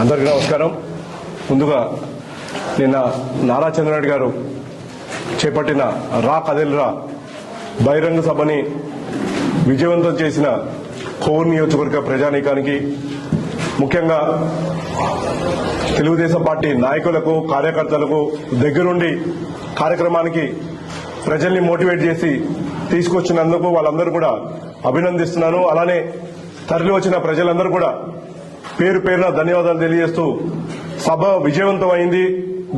అందరికీ నమస్కారం. ముందుగా నిన్న నారా చంద్రనాయుడు గారు చేపట్టిన రా కదిలిరా బహిరంగ సభని విజయవంతం చేసిన కోవూరు నియోజకవర్గ ప్రజానీకానికి ముఖ్యంగా తెలుగుదేశం పార్టీ నాయకులకు కార్యకర్తలకు దగ్గరుండి కార్యక్రమానికి ప్రజల్ని మోటివేట్ చేసి తీసుకొచ్చినందుకు వాళ్ళందరూ కూడా అభినందిస్తున్నాను. అలానే తరలి వచ్చిన ప్రజలందరూ కూడా పేరు పేరున ధన్యవాదాలు తెలియజేస్తూ సభ విజయవంతం అయింది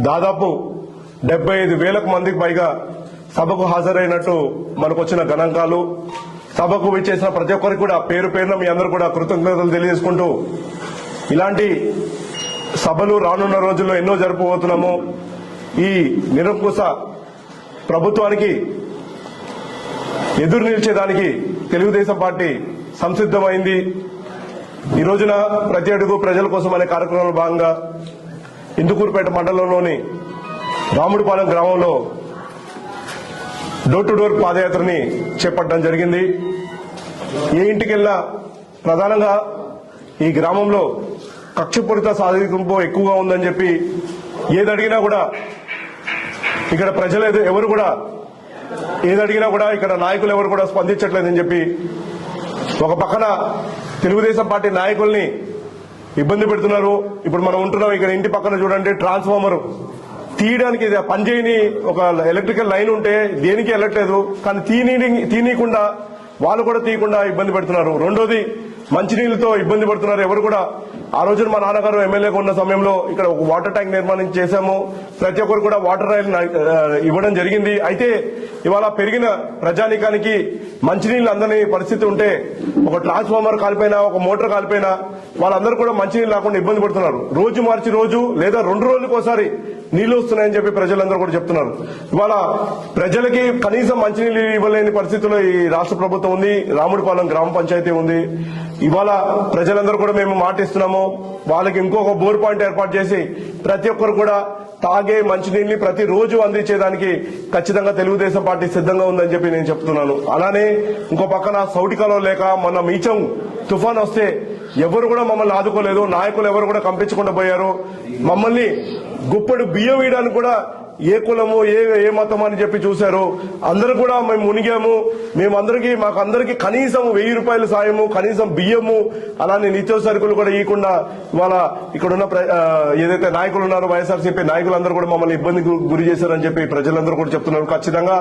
దాదాపు డెబ్బై ఐదు వేలకు మందికి పైగా సభకు హాజరైనట్టు మనకు వచ్చిన గణాంకాలు. సభకు విచ్చేసిన ప్రతి ఒక్కరికి కూడా పేరు పేరున మీ అందరూ కూడా కృతజ్ఞతలు తెలియజేసుకుంటూ ఇలాంటి సభలు రానున్న రోజుల్లో ఎన్నో జరుపుకోతున్నాము ఈ నిరంకుశ ప్రభుత్వానికి ఎదురు నిలిచేదానికి తెలుగుదేశం పార్టీ సంసిద్దమైంది ఈ రోజున ప్రతి అడుగు ప్రజల కోసం అనే కార్యక్రమంలో భాగంగా ఇందుకూరుపేట మండలంలోని రాముడిపాలెం గ్రామంలో డోర్ టు డోర్ పాదయాత్రని చేపట్టడం జరిగింది. ఏ ఇంటికెళ్ళినా ప్రధానంగా ఈ గ్రామంలో కక్షపూరిత సాధింపు ఎక్కువగా ఉందని చెప్పి ఏది అడిగినా కూడా ఇక్కడ ప్రజలు ఎవరు కూడా ఏది అడిగినా కూడా ఇక్కడ నాయకులు ఎవరు కూడా స్పందించట్లేదని చెప్పి ఒక పక్కన తెలుగుదేశం పార్టీ నాయకుల్ని ఇబ్బంది పెడుతున్నారు. ఇప్పుడు మనం ఉంటున్నాం ఇక్కడ ఇంటి పక్కన చూడండి ట్రాన్స్ఫార్మర్ తీయడానికి పనిచేయని ఒక ఎలక్ట్రికల్ లైన్ ఉంటే దేనికి వెళ్ళట్లేదు కానీ తీని తీనీయకుండా వాళ్ళు కూడా తీయకుండా ఇబ్బంది పెడుతున్నారు. రెండోది మంచినీళ్ళతో ఇబ్బంది పడుతున్నారు ఎవరు కూడా. ఆ రోజున మా నాన్నగారు ఎమ్మెల్యేగా ఉన్న సమయంలో ఇక్కడ ఒక వాటర్ ట్యాంక్ నిర్మాణం చేశాము. ప్రతి ఒక్కరు కూడా వాటర్ రైల్ ఇవ్వడం జరిగింది. అయితే ఇవాళ పెరిగిన ప్రజానీకానికి మంచినీళ్ళు అందని పరిస్థితి ఉంటే ఒక ట్రాన్స్ఫార్మర్ కాలిపోయినా ఒక మోటార్ కాలిపోయినా వాళ్ళందరూ కూడా మంచినీళ్ళు లేకుండా ఇబ్బంది పడుతున్నారు. రోజు మార్చి రోజు లేదా రెండు రోజులకోసారి నీళ్ళు వస్తున్నాయని చెప్పి ప్రజలందరూ కూడా చెప్తున్నారు. ఇవాళ ప్రజలకి కనీసం మంచినీళ్ళు ఇవ్వలేని పరిస్థితుల్లో ఈ రాష్ట్ర ప్రభుత్వం ఉంది రాముడిపాలెం గ్రామ పంచాయతీ ఉంది. ఇవాళ ప్రజలందరూ కూడా మేము మాటిస్తున్నాము. వాళ్ళకి ఇంకొక బోర్ పాయింట్ ఏర్పాటు చేసి ప్రతి ఒక్కరు కూడా తాగే మంచినీళ్ళని ప్రతి రోజు అందించేదానికి ఖచ్చితంగా తెలుగుదేశం పార్టీ సిద్ధంగా ఉందని చెప్పి నేను చెప్తున్నాను. అలానే ఇంకో పక్కన సౌటికలో లేక మొన్న మీచం తుఫాన్ వస్తే ఎవరు కూడా మమ్మల్ని ఆదుకోలేదు. నాయకులు ఎవరు కూడా కంపించకుండా పోయారు. మమ్మల్ని గుప్పడు బియ్యం వేయడానికి కూడా ఏ కులము ఏ ఏ మతం అని చెప్పి చూశారు అందరూ కూడా మేము మునిగాము. మేమందరికీ మాకు అందరికీ కనీసం వెయ్యి రూపాయల సాయము కనీసం బియ్యము అలానే నిత్య సరుకులు కూడా ఇవ్వకుండా ఇవాళ ఇక్కడ ఉన్న ప్ర- ఏదైతే నాయకులు ఉన్నారో వైఎస్ఆర్సీపీ నాయకులందరూ కూడా మమ్మల్ని ఇబ్బంది గురి చేశారని చెప్పి ప్రజలందరూ కూడా చెప్తున్నారు. ఖచ్చితంగా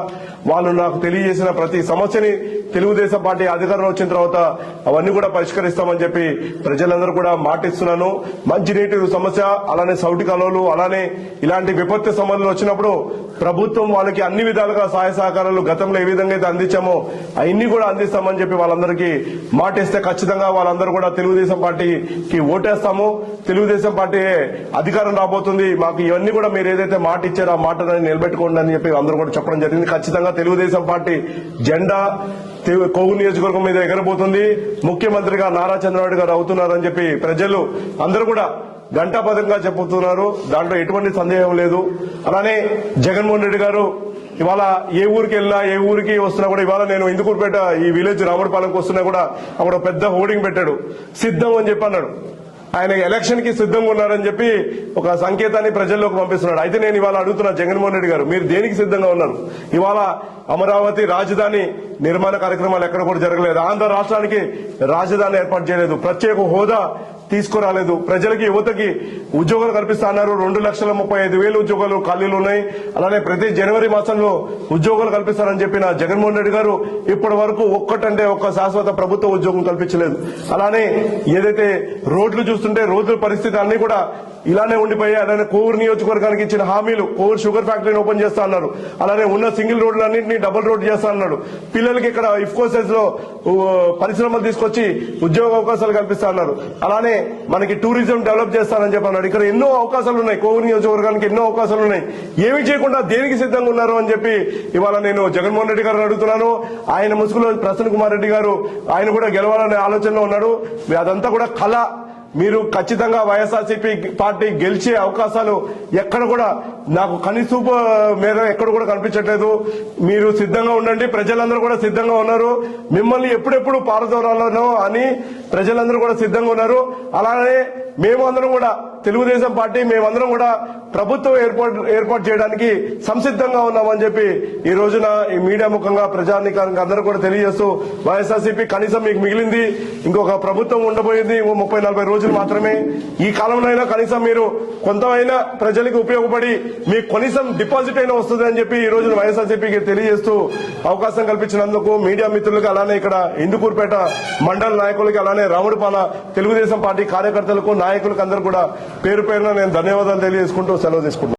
వాళ్ళు నాకు తెలియజేసిన ప్రతి సమస్యని తెలుగుదేశం పార్టీ అధికారంలో వచ్చిన తర్వాత అవన్నీ కూడా పరిష్కరిస్తామని చెప్పి ప్రజలందరూ కూడా మాటిస్తున్నాను. మంచినీటి సమస్య అలానే సౌటి కాలువలు అలానే ఇలాంటి విపత్తు వచ్చిన వచ్చినప్పుడు ప్రభుత్వం వాళ్ళకి అన్ని విధాలుగా సహాయ సహకారాలు గతంలో ఏ విధంగా అయితే అందించామో అవన్నీ కూడా అందిస్తామని చెప్పి వాళ్ళందరికీ మాటిస్తే ఖచ్చితంగా వాళ్ళందరూ కూడా తెలుగుదేశం పార్టీకి ఓటేస్తాము. తెలుగుదేశం పార్టీ అధికారం రాబోతుంది. మాకు ఇవన్నీ కూడా మీరు ఏదైతే మాట ఇచ్చారో ఆ మాటని నిలబెట్టుకోండి అని చెప్పి అందరూ కూడా చెప్పడం జరిగింది. ఖచ్చితంగా తెలుగుదేశం పార్టీ జెండా తెలు- కొవ్వు నియోజకవర్గం మీద ఎగరబోతుంది. ముఖ్యమంత్రిగా నారా చంద్రబాబు గారు అవుతున్నారని చెప్పి ప్రజలు అందరూ కూడా ఘంటాపథంగా చెబుతున్నారు దాంట్లో ఎటువంటి సందేహం లేదు. అలానే జగన్మోహన్ రెడ్డి గారు ఇవాళ ఏ ఊరికి వెళ్ళినా ఏ ఊరికి వస్తున్నా కూడా ఇవాళ నేను ఇందుకూరుపేట ఈ విలేజ్ రాముడిపాలెంకి వస్తున్నా కూడా అక్కడ పెద్ద హోర్డింగ్ పెట్టాడు. సిద్ధం అని చెప్పి అన్నాడు. ఆయన ఎలక్షన్కి సిద్ధంగా ఉన్నారని చెప్పి ఒక సంకేతాన్ని ప్రజల్లోకి పంపిస్తున్నాడు. అయితే నేను ఇవాళ అడుగుతున్నా జగన్మోహన్ రెడ్డి గారు మీరు దేనికి సిద్ధంగా ఉన్నారు? ఇవాళ అమరావతి రాజధాని నిర్మాణ కార్యక్రమాలు ఎక్కడ కూడా జరగలేదు. ఆంధ్ర రాష్ట్రానికి రాజధాని ఏర్పాటు చేయలేదు. ప్రత్యేక హోదా తీసుకురాలేదు. ప్రజలకి యువతకి ఉద్యోగాలు కల్పిస్తా అన్నారు. రెండు లక్షల ముప్పై ఐదు వేలు ఉద్యోగాలు ఖాళీలు ఉన్నాయి. అలానే ప్రతి జనవరి మాసంలో ఉద్యోగాలు కల్పిస్తానని చెప్పిన జగన్మోహన్ రెడ్డి గారు ఇప్పటి వరకు ఒక్కటంటే ఒక్క శాశ్వత ప్రభుత్వ ఉద్యోగం కల్పించలేదు. అలానే ఏదైతే రోడ్లు చూస్తుంటే రోడ్ల పరిస్థితి అన్ని కూడా ఇలానే ఉండిపోయాయి. అలానే కోవూరు నియోజకవర్గానికి ఇచ్చిన హామీలు కోవూరు షుగర్ ఫ్యాక్టరీని ఓపెన్ చేస్తా అన్నారు. అలానే ఉన్న సింగిల్ రోడ్లన్నింటినీ డబుల్ రోడ్ చేస్తా అన్నాడు. పిల్లలకి ఇక్కడ ఇఫ్కోసెస్లో పరిశ్రమలు తీసుకొచ్చి ఉద్యోగ అవకాశాలు కల్పిస్తా అన్నారు. అలానే మనకి టూరిజం డెవలప్ చేస్తానని చెప్పి అన్నాడు ఇక్కడ ఎన్నో అవకాశాలు ఉన్నాయి కోవూరు నియోజకవర్గానికి ఎన్నో అవకాశాలు ఉన్నాయి ఏమి చేయకుండా దేనికి సిద్ధంగా ఉన్నారు అని చెప్పి ఇవాళ నేను జగన్మోహన్ రెడ్డి గారిని అడుగుతున్నాను. ఆయన ముసుగులో ప్రసన్న కుమార్ రెడ్డి గారు ఆయన కూడా గెలవాలనే ఆలోచనలో ఉన్నాడు. అదంతా కూడా కళ. మీరు ఖచ్చితంగా వైఎస్ఆర్సీపీ పార్టీ గెలిచే అవకాశాలు ఎక్కడ కూడా నాకు కనిసూపు మీద ఎక్కడ కూడా కనిపించట్లేదు. మీరు సిద్ధంగా ఉండండి. ప్రజలందరూ కూడా సిద్ధంగా ఉన్నారు. మిమ్మల్ని ఎప్పుడెప్పుడు పారదోరాలను అని ప్రజలందరూ కూడా సిద్ధంగా ఉన్నారు. అలానే మేము అందరం కూడా తెలుగుదేశం పార్టీ మేమందరం కూడా ప్రభుత్వం ఏర్పాటు ఏర్పాటు చేయడానికి సంసిద్ధంగా ఉన్నామని చెప్పి ఈ రోజున ఈ మీడియా ముఖంగా ప్రజానికానికి అందరూ కూడా తెలియజేస్తూ వైఎస్ఆర్సీపీ కనీసం మీకు మిగిలింది ఇంకొక ప్రభుత్వం ఉండబోయింది ఇంకో ముప్పై నలభై రోజులు మాత్రమే. ఈ కాలంలో అయినా కనీసం మీరు కొంతమైనా ప్రజలకు ఉపయోగపడి మీకు కనీసం డిపాజిట్ అయినా వస్తుంది అని చెప్పి ఈ రోజున వైఎస్ఆర్సీపీకి తెలియజేస్తూ అవకాశం కల్పించినందుకు మీడియా మిత్రులకు అలానే ఇక్కడ ఇందుకూరుపేట మండల నాయకులకి అలానే రాముడిపాల తెలుగుదేశం పార్టీ కార్యకర్తలకు నాయకులకు అందరూ కూడా పేరు పేరున నేను ధన్యవాదాలు తెలియజేసుకుంటూ సెలవు తీసుకుంటున్నాను.